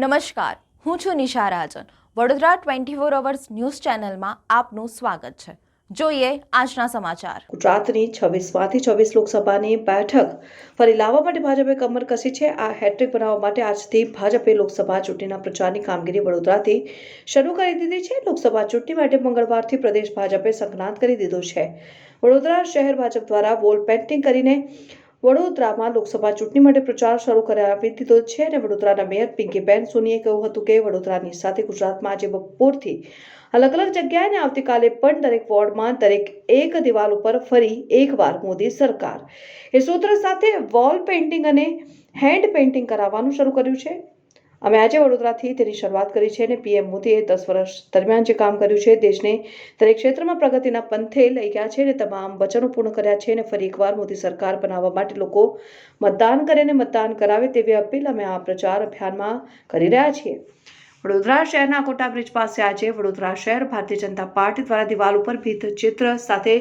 નમસ્કાર, હું છું Nisha Rajan. Vadodara twenty four hours news ચેનલમાં આપનું સ્વાગત છે. જોઈએ આજના સમાચાર. ગુજરાતની છવ્વીસમાંથી છવ્વીસ લોકસભાની બેઠક ફરી લાવવા માટે ભાજપે કમર કસી છે. આ હેટ્રિક બનાવવા માટે આજથી ભાજપે લોકસભા ચૂંટણીના પ્રચારની કામગીરી વડોદરાથી શરૂ કરી દીધી છે. લોકસભા ચૂંટણી માટે મંગળવારથી પ્રદેશ ભાજપે સંક્રાંત કરી દીધો છે. વડોદરા શહેર ભાજપ દ્વારા વોલ પેન્ટિંગ કરીને વડોદરામાં લોકસભા ચૂંટણી માટે પ્રચાર શરૂ કરાવી દીધો છે અને વડોદરાના મેયર પિંકીબેન સોનીએ કહ્યું હતું કે વડોદરાની સાથે ગુજરાતમાં આજે બપોરથી અલગ અલગ જગ્યાએ આવતીકાલે પણ દરેક વોર્ડમાં દરેક એક દિવાલ ઉપર ફરી એકવાર મોદી સરકાર. એ સૂત્ર સાથે વોલ પેઇન્ટિંગ અને હેન્ડ પેઇન્ટિંગ કરાવવાનું શરૂ કર્યું છે. અમે આજે વડોદરાથી તેની શરૂઆત કરી છે અને પીએમ મોદીએ દસ વર્ષ દરમિયાન જે કામ કર્યું છે, દેશને દરેક ક્ષેત્રમાં પ્રગતિના પંથે લઈ ગયા છે અને તમામ વચનો પૂર્ણ કર્યા છે અને ફરી એકવાર મોદી સરકાર બનાવવા માટે લોકો મતદાન કરે અને મતદાન કરાવે તેવી અપીલ અમે આ પ્રચાર અભિયાનમાં કરી રહ્યા છીએ. વડોદરા શહેરના કોટા બ્રિજ પાસે આજે વડોદરા શહેર ભારતીય જનતા પાર્ટી દ્વારા દિવાલ ઉપર ભીત ચિત્ર સાથે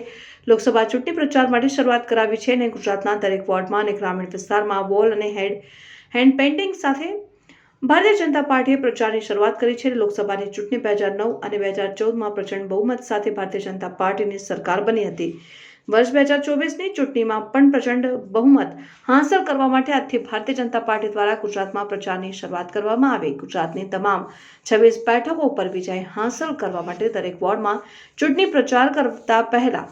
લોકસભા ચૂંટણી પ્રચાર માટે શરૂઆત કરાવી છે અને ગુજરાતના દરેક વોર્ડમાં અને ગ્રામીણ વિસ્તારમાં વોલ અને હેડ હેન્ડ પેઇન્ટિંગ સાથે ભારતીય જનતા પાર્ટીએ પ્રચારની શરૂઆત કરી છે. લોકસભાની ચૂંટણી બે હજાર નવ અને બે હજાર ચૌદમાં પ્રચંડ બહુમત સાથે ભારતીય જનતા પાર્ટીની સરકાર બની હતી. વર્ષ બે હજાર ચોવીસની ચૂંટણીમાં પણ પ્રચંડ બહુમત હાંસલ કરવા માટે આજથી ભારતીય જનતા પાર્ટી દ્વારા ગુજરાતમાં પ્રચારની શરૂઆત કરવામાં આવી. ગુજરાતની તમામ છવ્વીસ બેઠકો ઉપર વિજય હાંસલ કરવા માટે દરેક વોર્ડમાં ચૂંટણી પ્રચાર કરતા પહેલા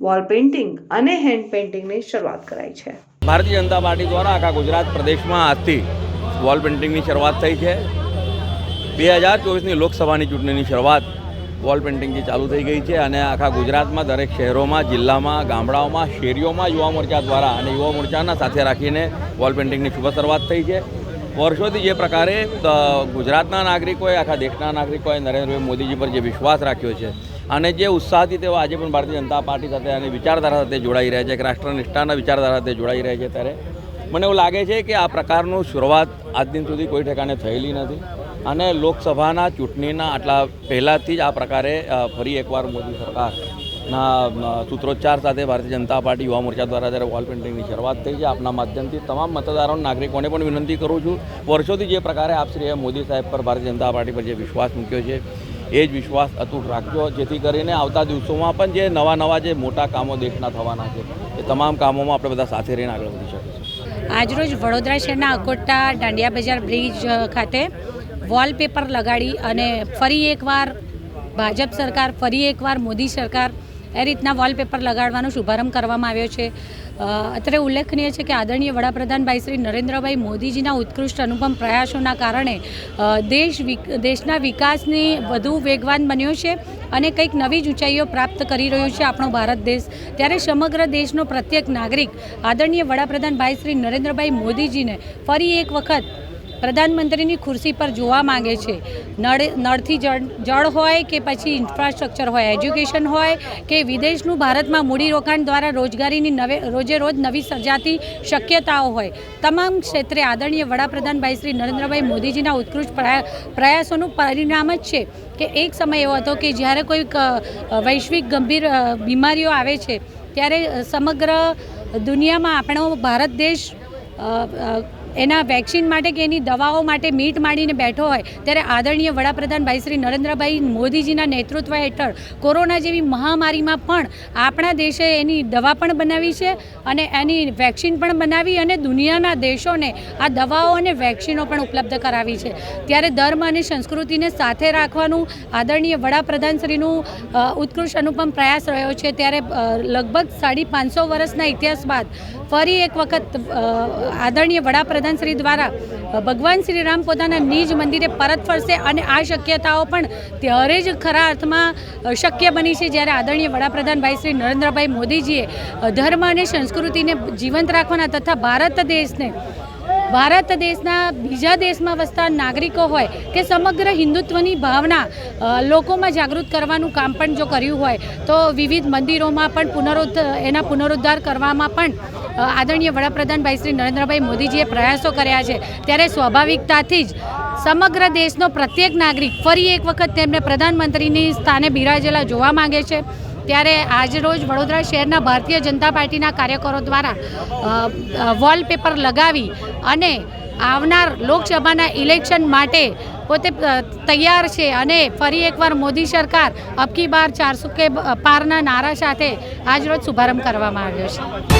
વોલ પેઇન્ટિંગ અને હેન્ડ પેઇન્ટિંગની શરૂઆત કરાઈ છે. ભારતીય જનતા પાર્ટી દ્વારા આખા ગુજરાત પ્રદેશમાં આજથી વોલ પેઇન્ટિંગની શરૂઆત થઈ છે. બે હજાર ચોવીસની લોકસભાની ચૂંટણીની શરૂઆત વોલ પેઇન્ટિંગથી ચાલુ થઈ ગઈ છે અને આખા ગુજરાતમાં દરેક શહેરોમાં, જિલ્લામાં, ગામડાઓમાં, શેરીઓમાં યુવા મોરચા દ્વારા અને યુવા મોરચાના સાથે રાખીને વોલ પેઇન્ટિંગની શુભ શરૂઆત થઈ છે. વર્ષોથી જે પ્રકારે ગુજરાતના નાગરિકોએ, આખા દેશના નાગરિકોએ નરેન્દ્રભાઈ મોદીજી પર જે વિશ્વાસ રાખ્યો છે અને જે ઉત્સાહથી તેઓ આજે પણ ભારતીય જનતા પાર્ટી સાથે અને વિચારધારા સાથે જોડાઈ રહ્યા છે, એક રાષ્ટ્રનિષ્ઠાના વિચારધારા સાથે જોડાઈ રહ્યા છે ત્યારે મને એવું લાગે છે કે આ પ્રકારનું શરૂઆત આજ દિન સુધી કોઈ ઠેકાણે થયેલી નથી અને લોકસભાના ચૂંટણીના આટલા પહેલાંથી જ આ પ્રકારે ફરી એકવાર મોદી સરકારના સૂત્રોચ્ચાર સાથે ભારતીય જનતા પાર્ટી યુવા મોરચા દ્વારા જ્યારે વોલ પેઇન્ટિંગની શરૂઆત થઈ છે, આપના માધ્યમથી તમામ મતદારો નાગરિકોને પણ વિનંતી કરું છું. વર્ષોથી જે પ્રકારે આપ શ્રીએ મોદી સાહેબ પર ભારતીય જનતા પાર્ટી પર જે વિશ્વાસ મૂક્યો છે, એ જ વિશ્વાસ અતૂટ રાખજો. જેથી કરીને આવતા દિવસોમાં પણ જે નવા નવા જે મોટા કામો દેશના થવાના છે, એ તમામ કામોમાં આપણે બધા સાથે રહીને આગળ વધી શકીશું આજરોજ વડોદરા શહેરના અકોટા દાંડિયા બજાર બ્રિજ ખાતે વોલપેપર લગાડી અને ફરી એકવાર ભાજપ સરકાર, ફરી એકવાર મોદી સરકાર એ રીતના વોલપેપર લગાડવાનો શુભારંભ કરવામાં આવ્યો છે. અત્રે ઉલ્લેખનીય છે કે આદરણીય વડાપ્રધાન ભાઈ શ્રી નરેન્દ્રભાઈ મોદીજીના ઉત્કૃષ્ટ અનુપમ પ્રયાસોના કારણે દેશ દેશના વિકાસની વધુ વેગવાન બન્યો છે અને કંઈક નવી જ ઊંચાઈઓ પ્રાપ્ત કરી રહ્યો છે આપણો ભારત દેશ. ત્યારે સમગ્ર દેશનો પ્રત્યેક નાગરિક આદરણીય વડાપ્રધાન ભાઈ શ્રી નરેન્દ્રભાઈ મોદીજીને ફરી એક વખત પ્રધાનમંત્રીની ખુરશી પર જોવા માંગે છે. નળ, નળથી જળ હોય કે પછી ઇન્ફ્રાસ્ટ્રક્ચર હોય એજ્યુકેશન હોય કે વિદેશનું ભારતમાં મૂડીરોકાણ દ્વારા રોજગારીની નવે, રોજે રોજ નવી સર્જાતી શક્યતાઓ હોય. તમામ ક્ષેત્રે આદરણીય વડાપ્રધાન ભાઈ શ્રી નરેન્દ્રભાઈ મોદીજીના ઉત્કૃષ્ટ પ્રયાસોનું પરિણામ જ છે કે એક સમય એવો હતો કે જ્યારે કોઈ વૈશ્વિક ગંભીર બીમારીઓ આવે છે, ત્યારે સમગ્ર દુનિયામાં આપણો ભારત દેશ એના વેક્સિન માટે કે એની દવાઓ માટે મીટ માંડીને બેઠો હોય, ત્યારે આદરણીય વડાપ્રધાન ભાઈ શ્રી નરેન્દ્રભાઈ મોદીજીના નેતૃત્વ હેઠળ કોરોના જેવી મહામારીમાં પણ આપણા દેશે એની દવા પણ બનાવી છે અને એની વેક્સિન પણ બનાવી અને દુનિયાના દેશોને આ દવાઓ અને વેક્સિનો પણ ઉપલબ્ધ કરાવી છે. ત્યારે ધર્મ અને સંસ્કૃતિને સાથે રાખવાનું આદરણીય વડાપ્રધાનશ્રીનું ઉત્કૃષ્ટ અનુપમ પ્રયાસ રહ્યો છે. ત્યારે લગભગ સાડી પાંચસો વર્ષના ઇતિહાસ બાદ ફરી એક વખત આદરણીય વડાપ્રધાન શ્રી દ્વારા ભગવાન શ્રી રામ પોતાના નિજ મંદિરે પરત ફરશે અને આ શક્યતાઓ પણ ત્યારે જ ખરા અર્થમાં શક્ય બની છે જ્યારે આદરણીય વડાપ્રધાન ભાઈ શ્રી નરેન્દ્રભાઈ મોદીજીએ ધર્મ અને સંસ્કૃતિને જીવંત રાખવાના તથા ભારત દેશને, ભારત દેશના બીજા દેશમાં વસતા નાગરિકો હોય કે સમગ્ર હિન્દુત્વની ભાવના લોકોમાં જાગૃત કરવાનું કામ પણ જો કર્યું હોય, તો વિવિધ મંદિરોમાં પણ પુનરુદ્ધ, એના પુનરુદ્ધાર કરવામાં પણ આદરણીય વડાપ્રધાન ભાઈ શ્રી નરેન્દ્રભાઈ મોદીજીએ પ્રયાસો કર્યા છે. ત્યારે સ્વાભાવિકતાથી જ સમગ્ર દેશનો પ્રત્યેક નાગરિક ફરી એક વખત તેમને પ્રધાનમંત્રીની સ્થાને બિરાજેલા જોવા માંગે છે. ત્યારે આજરોજ વડોદરા શહેરના ભારતીય જનતા પાર્ટીના કાર્યકરો દ્વારા વોલપેપર લગાવી અને આવનાર લોકસભાના ઇલેક્શન માટે પોતે તૈયાર છે અને ફરી એકવાર મોદી સરકાર અબકી બાર ચારસો કે પારના નારા સાથે આજરોજ શુભારંભ કરવામાં આવ્યો છે.